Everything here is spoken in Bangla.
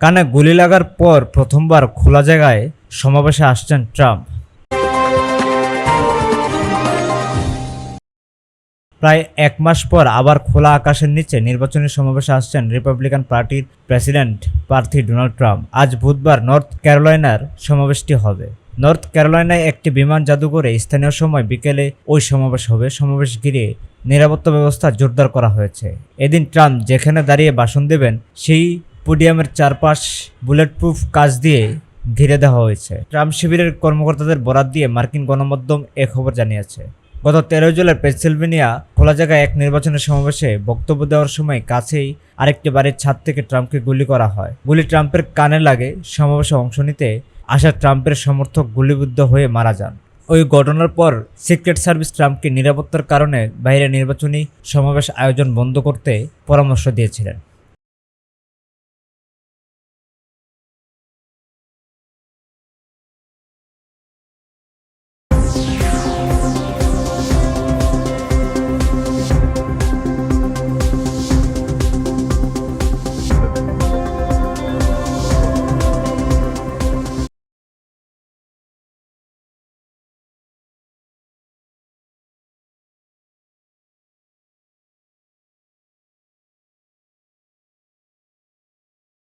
কানে গুলি লাগার পর প্রথমবার খোলা জায়গায় সমাবেশে আসছেন ট্রাম্প। প্রায় এক মাস পর আবার খোলা আকাশের নিচে নির্বাচনী সমাবেশে আসছেন রিপাবলিকান পার্টির প্রেসিডেন্ট প্রার্থী ডোনাল্ড ট্রাম্প। আজ বুধবার নর্থ ক্যারোলাইনার সমাবেশটি হবে। নর্থ ক্যারোলাইনায় একটি বিমান জাদুঘরে স্থানীয় সময় বিকেলে ওই সমাবেশ হবে। সমাবেশ ঘিরে নিরাপত্তা ব্যবস্থা জোরদার করা হয়েছে। এদিন ট্রাম্প যেখানে দাঁড়িয়ে ভাষণ দেবেন, সেই পোডিয়ামের চারপাশ বুলেট প্রুফ কাজ দিয়ে ঘিরে দেওয়া হয়েছে। ট্রাম্প শিবিরের কর্মকর্তাদের বরাত দিয়ে মার্কিন গণমাধ্যম এ খবর জানিয়েছে। গত তেরোই জুলাই পেনসিলভেনিয়া খোলা জায়গায় এক নির্বাচনের সমাবেশে বক্তব্য দেওয়ার সময় কাছেই আরেকটি বাড়ির ছাদ থেকে ট্রাম্পকে গুলি করা হয়। গুলি ট্রাম্পের কানে লাগে, সমাবেশে অংশ নিতে আসা ট্রাম্পের সমর্থক গুলিবিদ্ধ হয়ে মারা যান। ওই ঘটনার পর সিক্রেট সার্ভিস ট্রাম্পকে নিরাপত্তার কারণে বাইরে নির্বাচনী সমাবেশ আয়োজন বন্ধ করতে পরামর্শ দিয়েছিলেন। You.